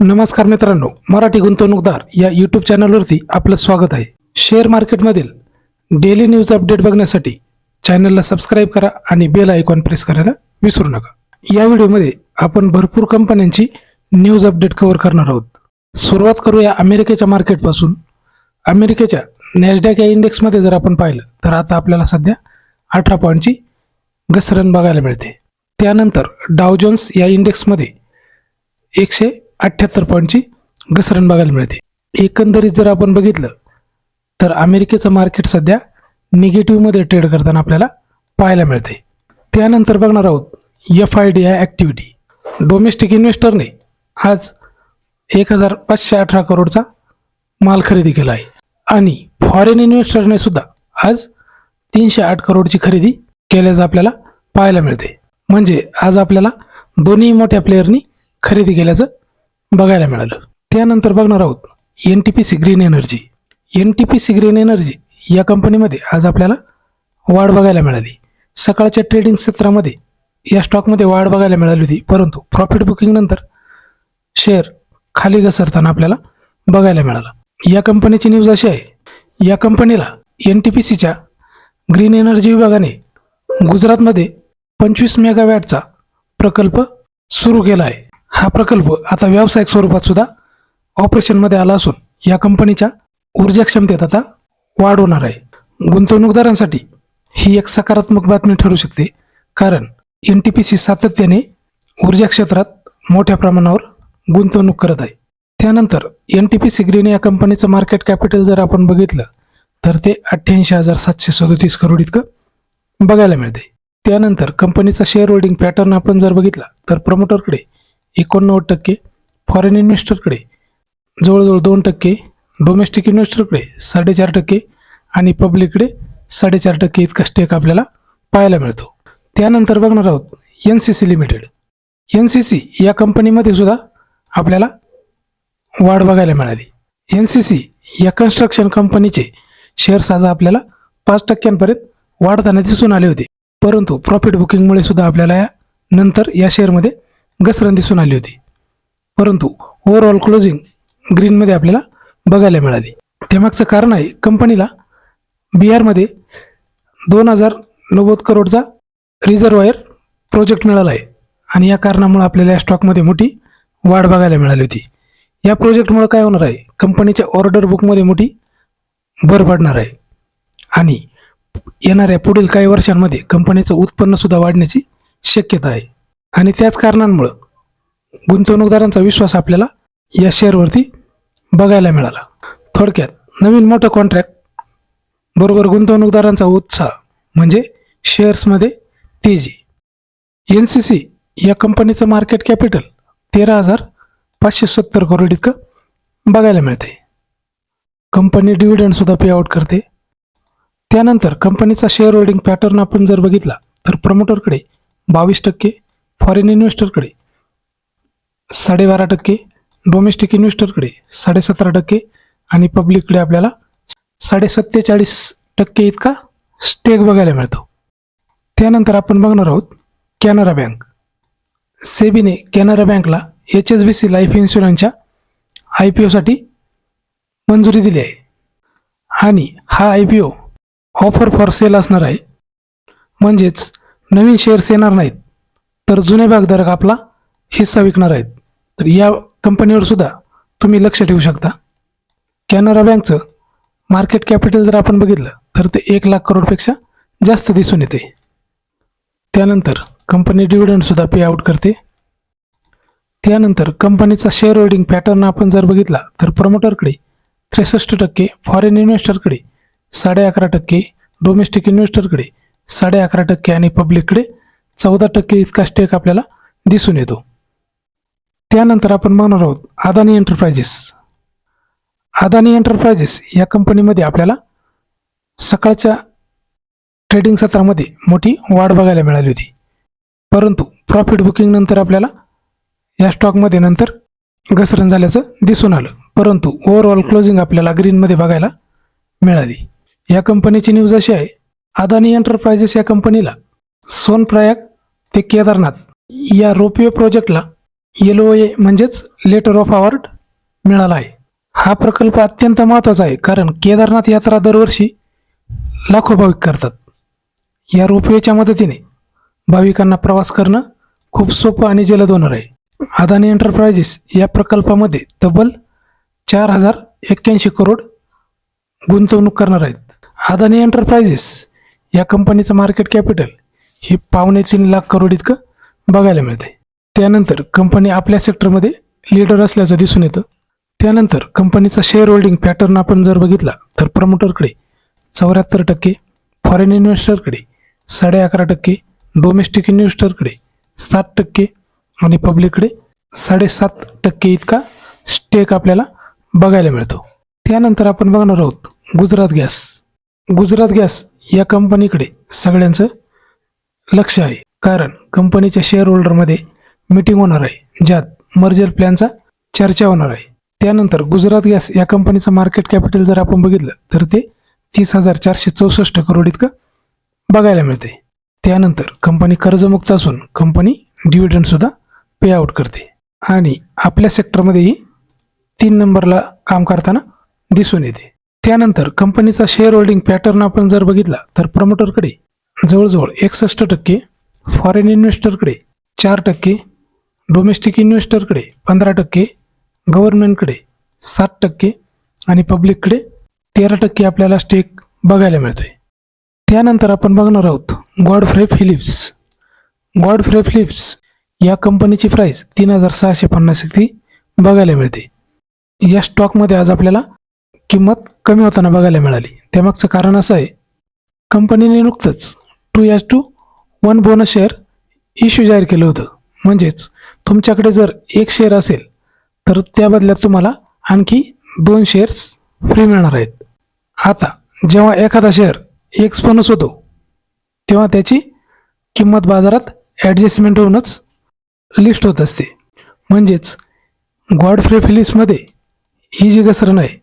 नमस्कार मित्रांनो मराठी गुंतवणूकदार या यूट्यूब चॅनलवरती आपलं स्वागत आहे. शेअर मार्केटमधील डेली न्यूज अपडेट बघण्यासाठी चॅनलला सबस्क्राईब करा आणि बेल आयकॉन प्रेस करायला विसरू नका. या व्हिडिओमध्ये आपण भरपूर कंपन्यांची न्यूज अपडेट कव्हर करणार आहोत. सुरुवात करूया अमेरिकेच्या मार्केटपासून अमेरिकेच्या नॅसडॅक या इंडेक्समध्ये जर आपण पाहिलं तर आता आपल्याला सध्या अठरा पॉईंटची घसरण बघायला मिळते. त्यानंतर डाव जोन्स या इंडेक्समध्ये एकशे अठ्ठ्याहत्तर पॉईंटची घसरण बघायला मिळते. एकंदरीत जर आपण बघितलं तर अमेरिकेचं मार्केट सध्या निगेटिव्हमध्ये ट्रेड करताना आपल्याला पाहायला मिळते. त्यानंतर बघणार आहोत F I D I activity domestic इन्व्हेस्टरने आज एक हजार पाचशे अठरा करोडचा माल खरेदी केला आहे. आणि फॉरेन इन्व्हेस्टरने सुद्धा आज तीनशे आठ करोडची खरेदी केल्याचं आपल्याला पाहायला मिळते. म्हणजे आज आपल्याला दोन्ही मोठ्या प्लेयरनी खरेदी केल्याचं बघायला मिळालं. त्यानंतर बघणार आहोत N T P C green energy N T P C green energy या कंपनीमध्ये आज आपल्याला वाढ बघायला मिळाली. सकाळच्या ट्रेडिंग सत्रामध्ये या स्टॉकमध्ये वाढ बघायला मिळाली होती. परंतु प्रॉफिट बुकिंगनंतर शेअर खाली घसरताना आपल्याला बघायला मिळाला. या कंपनीची न्यूज अशी आहे या कंपनीला एन टी पी सीच्या ग्रीन एनर्जी विभागाने गुजरातमध्ये पंचवीस मेगावॅटचा प्रकल्प सुरू केला आहे. हा प्रकल्प आता व्यावसायिक स्वरूपात सुद्धा ऑपरेशनमध्ये आला असून या कंपनीच्या ऊर्जा क्षमतेत आता वाढ होणार आहे. गुंतवणूकदारांसाठी ही एक सकारात्मक बातमी ठरू शकते कारण एन टी पी सी सातत्याने ऊर्जा क्षेत्रात मोठ्या प्रमाणावर गुंतवणूक करत आहे. त्यानंतर N T P C green या कंपनीचं मार्केट कॅपिटल जर आपण बघितलं तर ते अठ्ठ्याऐंशी हजार सातशे सदोतीस करोड इतकं बघायला मिळते त्यानंतर कंपनीचा शेअर होल्डिंग पॅटर्न आपण जर बघितला तर प्रमोटरकडे एकोणनव्वद टक्के फॉरेन इन्व्हेस्टरकडे जवळजवळ दोन टक्के डोमेस्टिक इन्व्हेस्टरकडे साडेचार टक्के आणि पब्लिककडे साडेचार टक्के इतका स्टेक आपल्याला पाहायला मिळतो. त्यानंतर बघणार आहोत N C C limited N C C या कंपनीमध्ये सुद्धा आपल्याला वाढ बघायला मिळाली. एन सी सी या कन्स्ट्रक्शन कंपनीचे शेअर्स आज आपल्याला पाच टक्क्यांपर्यंत वाढताना दिसून आले होते. परंतु प्रॉफिट बुकिंगमुळे सुद्धा आपल्याला या नंतर या शेअरमध्ये घसरण दिसून आली होती. परंतु ओव्हरऑल क्लोजिंग ग्रीनमध्ये आपल्याला बघायला मिळाली. त्यामागचं कारण आहे कंपनीला बिहारमध्ये दोन हजार नव्वद करोडचा रिझर्वायर प्रोजेक्ट मिळाला आहे. आणि या कारणामुळे आपल्याला या स्टॉकमध्ये मोठी वाढ बघायला मिळाली होती. या प्रोजेक्टमुळे काय होणार आहे? कंपनीच्या ऑर्डर बुकमध्ये मोठी भर पडणार आहे. आणि येणाऱ्या पुढील काही वर्षांमध्ये कंपनीचं उत्पन्नसुद्धा वाढण्याची शक्यता आहे. आणि त्याच कारणांमुळं गुंतवणूकदारांचा विश्वास आपल्याला या शेअरवरती बघायला मिळाला. थोडक्यात नवीन मोठं कॉन्ट्रॅक्ट बरोबर गुंतवणूकदारांचा उत्साह म्हणजे शेअर्समध्ये तेजी. एन सी सी या कंपनीचं मार्केट कॅपिटल तेरा हजार पाचशे सत्तर करोड इतकं बघायला मिळते कंपनी डिव्हिडंडसुद्धा पे आउट करते. त्यानंतर कंपनीचा शेअर होल्डिंग पॅटर्न आपण जर बघितला तर प्रमोटरकडे बावीस टक्के फॉरेन इन्व्हेस्टरकडे साडेबारा टक्के डोमेस्टिक इन्व्हेस्टरकडे साडेसतरा टक्के आणि पब्लिककडे आपल्याला साडेसत्तेचाळीस टक्के इतका स्टेक बघायला मिळतो. त्यानंतर आपण बघणार आहोत कॅनरा बँक. सेबीने कॅनरा बँकला H S B C life इन्शुरन्सच्या I P ओसाठी मंजुरी दिली आहे. आणि हा I P O offer for sale असणार आहे. म्हणजेच नवीन शेअर्स येणार नाहीत. तर जुने भागधारक आपला हिस्सा विकणार आहेत. तर या कंपनीवर सुद्धा तुम्ही लक्ष ठेवू शकता. कॅनरा बँकचं मार्केट कॅपिटल जर आपण बघितलं तर ते एक लाख करोडपेक्षा जास्त दिसून येते. त्यानंतर कंपनी डिव्हिडंडसुद्धा पे आउट करते. त्यानंतर कंपनीचा शेअर होल्डिंग पॅटर्न आपण जर बघितला तर प्रमोटरकडे त्रेसष्ट टक्के फॉरेन इन्व्हेस्टरकडे साडे अकरा टक्के डोमेस्टिक इन्व्हेस्टरकडे साडे अकरा टक्के आणि पब्लिककडे चौदा टक्के इतका स्टेक आपल्याला दिसून येतो. त्यानंतर आपण बघणार आहोत अदानी एंटरप्राइजेस अदानी एंटरप्राइजेस या कंपनीमध्ये आपल्याला सकाळच्या ट्रेडिंग सत्रामध्ये मोठी वाढ बघायला मिळाली होती. परंतु प्रॉफिट बुकिंगनंतर आपल्याला या स्टॉकमध्ये नंतर घसरण झाल्याचं दिसून आलं. परंतु ओव्हरऑल क्लोजिंग आपल्याला ग्रीनमध्ये बघायला मिळाली. या कंपनीची न्यूज अशी आहे अदानी एंटरप्राइजेस या कंपनीला सोनप्रयाग ते केदारनाथ या रोपवे प्रोजेक्टला एल ओ ए म्हणजेच लेटर ऑफ अवॉर्ड मिळाला आहे. हा प्रकल्प अत्यंत महत्त्वाचा आहे कारण केदारनाथ यात्रा दरवर्षी लाखो भाविक करतात. या रोपवेच्या मदतीने भाविकांना प्रवास करणं खूप सोपं आणि जलद होणार आहे. अदानी एंटरप्राइजेस या प्रकल्पामध्ये तब्बल चार हजार एक्क्याऐंशी करोड गुंतवणूक करणार आहेत. अदानी एंटरप्राइजेस या कंपनीचं मार्केट कॅपिटल हे पावणे तीन लाख करोड इतकं बघायला मिळते त्यानंतर कंपनी आपल्या सेक्टरमध्ये लीडर असल्याचं दिसून येतं. त्यानंतर कंपनीचा शेअर होल्डिंग पॅटर्न आपण जर बघितला तर प्रमोटरकडे चौऱ्याहत्तर टक्के फॉरेन इन्व्हेस्टरकडे साडे अकरा टक्के डोमेस्टिक इन्व्हेस्टरकडे सात टक्के आणि पब्लिककडे साडेसात टक्के इतका स्टेक आपल्याला बघायला मिळतो. त्यानंतर आपण बघणार आहोत गुजरात गॅस. गुजरात गॅस या कंपनीकडे सगळ्यांचं लक्ष आहे. कारण कंपनीच्या शेअर होल्डरमध्ये मीटिंग होणार आहे ज्यात मर्जर प्लॅनचा चर्चा होणार आहे. त्यानंतर गुजरात गॅस या कंपनीचं मार्केट कॅपिटल जर आपण बघितलं तर ते तीस हजार चारशे चौसष्ट करोड इतकं बघायला मिळते. त्यानंतर कंपनी कर्जमुक्त असून कंपनी डिव्हिडंडसुद्धा पे आउट करते. आणि आपल्या सेक्टरमध्येही तीन नंबरला काम करताना दिसून येते. त्यानंतर कंपनीचा शेअर होल्डिंग पॅटर्न आपण जर बघितला तर प्रमोटरकडे जवळजवळ एकसष्ट टक्के फॉरेन इन्व्हेस्टरकडे चार टक्के डोमेस्टिक इन्व्हेस्टरकडे पंधरा टक्के गव्हर्नमेंटकडे सात टक्के आणि पब्लिककडे तेरा टक्के आपल्याला स्टेक बघायला मिळतोय. त्यानंतर आपण बघणार आहोत गॉडफ्रे फिलिप्स गॉडफ्रे फिलिप्स या कंपनीची प्राईस तीन हजार सहाशे पन्नास इतकी बघायला मिळते. या स्टॉकमध्ये आज आपल्याला किंमत कमी होताना बघायला मिळाली. त्यामागचं कारण असं आहे कंपनीने नुकतंच टू याज to one bonus share issue जाहीर केलं होतं. म्हणजेच तुमच्याकडे जर एक शेअर असेल तर त्या बदल्यात तुम्हाला आणखी दोन शेअर्स फ्री मिळणार आहेत. आता जेव्हा एखादा शेअर एक बोनस होतो तेव्हा त्याची किंमत बाजारात ॲडजस्टमेंट होऊनच लिस्ट होत असते. म्हणजेच गॉडफ्रे फिलिप्समध्ये ही जी घसरण आहे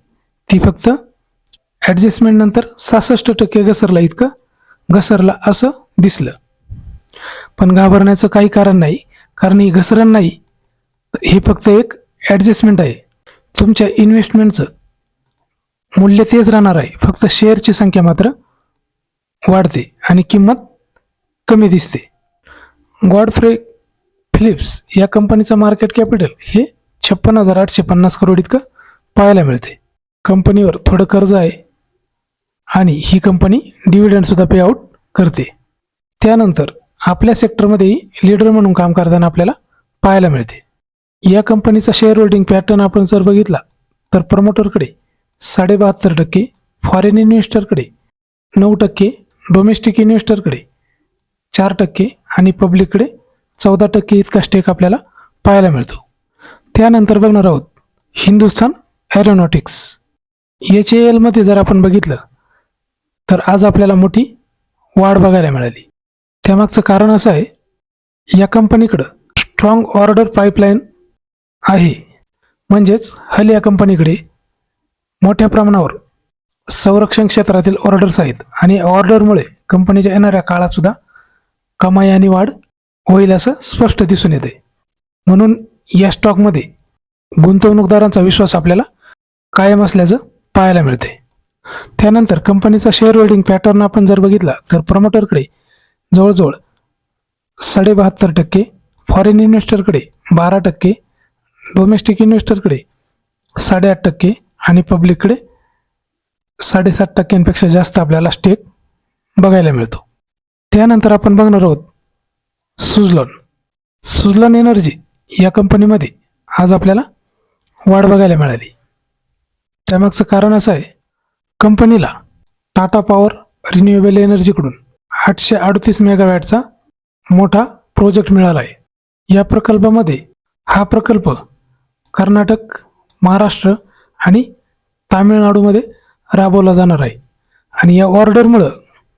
ती फक्त ॲडजस्टमेंटनंतर सहासष्ट टक्के घसरला इतकं घसरला असं दिसलं. पण घाबरण्याचं काही कारण नाही कारण ही घसरण नाही. हे फक्त एक ॲडजस्टमेंट आहे. तुमच्या इन्व्हेस्टमेंटचं मूल्य तेच राहणार आहे. फक्त शेअरची संख्या मात्र वाढते आणि किंमत कमी दिसते. गॉडफ्रे फिलिप्स या कंपनीचं मार्केट कॅपिटल हे छप्पन हजार आठशे पन्नास करोड इतकं पाहायला मिळते. कंपनीवर थोडं कर्ज आहे. आणि ही कंपनी डिव्हिडंडसुद्धा पे आउट करते. त्यानंतर आपल्या सेक्टरमध्येही लीडर म्हणून काम करताना आपल्याला पाहायला मिळते. या कंपनीचा शेअर होल्डिंग पॅटर्न आपण जर बघितला तर प्रमोटरकडे साडेबहात्तर टक्के फॉरेन इन्व्हेस्टरकडे नऊ टक्के डोमेस्टिक इन्व्हेस्टरकडे चार टक्के आणि पब्लिककडे चौदा टक्के इतका स्टेक आपल्याला पाहायला मिळतो. त्यानंतर बघणार आहोत हिंदुस्थान एरोनॉटिक्स एच ए एलमध्ये जर आपण बघितलं तर आज आपल्याला मोठी वाढ बघायला मिळाली. त्यामागचं कारण असं आहे या कंपनीकडं स्ट्रॉंग ऑर्डर पाईपलाईन आहे. म्हणजेच हल या कंपनीकडे मोठ्या प्रमाणावर संरक्षण क्षेत्रातील ऑर्डर्स आहेत आणि ऑर्डरमुळे कंपनीच्या येणाऱ्या काळातसुद्धा कमाई आणि वाढ होईल असं स्पष्ट दिसून येते म्हणून या स्टॉकमध्ये गुंतवणूकदारांचा विश्वास आपल्याला कायम असल्याचं पाहायला मिळते त्यानंतर कंपनीचा शेअर होल्डिंग पॅटर्न आपण जर बघितला तर प्रमोटरकडे जवळजवळ साडेबहात्तर टक्के फॉरेन इन्व्हेस्टरकडे बारा टक्के डोमेस्टिक इन्व्हेस्टरकडे साडेआठ टक्के आणि पब्लिककडे साडेसात टक्क्यांपेक्षा जास्त आपल्याला स्टेक बघायला मिळतो. त्यानंतर आपण बघणार आहोत सुझलॉन सुझलॉन एनर्जी या कंपनीमध्ये आज आपल्याला वाढ बघायला मिळाली. त्यामागचं कारण असं आहे कंपनीला टाटा पॉवर रिन्युएबल एनर्जीकडून आठशे अडतीस मेगावॅटचा मोठा प्रोजेक्ट मिळाला आहे या प्रकल्पामध्ये हा प्रकल्प कर्नाटक महाराष्ट्र आणि तामिळनाडूमध्ये राबवला जाणार आहे. आणि या ऑर्डरमुळं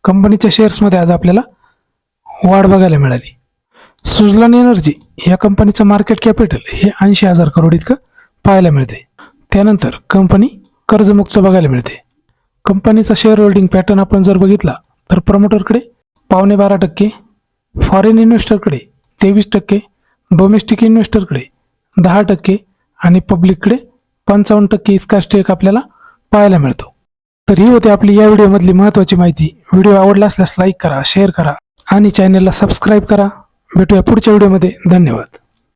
कंपनीच्या शेअर्समध्ये आज आपल्याला वाढ बघायला मिळाली. सुझलॉन एनर्जी या कंपनीचं मार्केट कॅपिटल हे ऐंशी हजार करोड इतकं पाहायला मिळते त्यानंतर कंपनी कर्जमुक्त बघायला मिळते. कंपनीचा शेअर होल्डिंग पॅटर्न आपण जर बघितला तर प्रमोटरकडे पावणे बारा टक्के फॉरेन इन्व्हेस्टरकडे तेवीस टक्के डोमेस्टिक इन्व्हेस्टरकडे दहा टक्के आणि पब्लिककडे पंचावन्न टक्के इतका स्टेक आपल्याला पाहायला मिळतो. तर ही होती आपली या व्हिडिओमधली महत्त्वाची माहिती. व्हिडिओ आवडला असल्यास लाईक करा शेअर करा आणि चॅनलला सबस्क्राईब करा. भेटूया पुढच्या व्हिडिओमध्ये. धन्यवाद.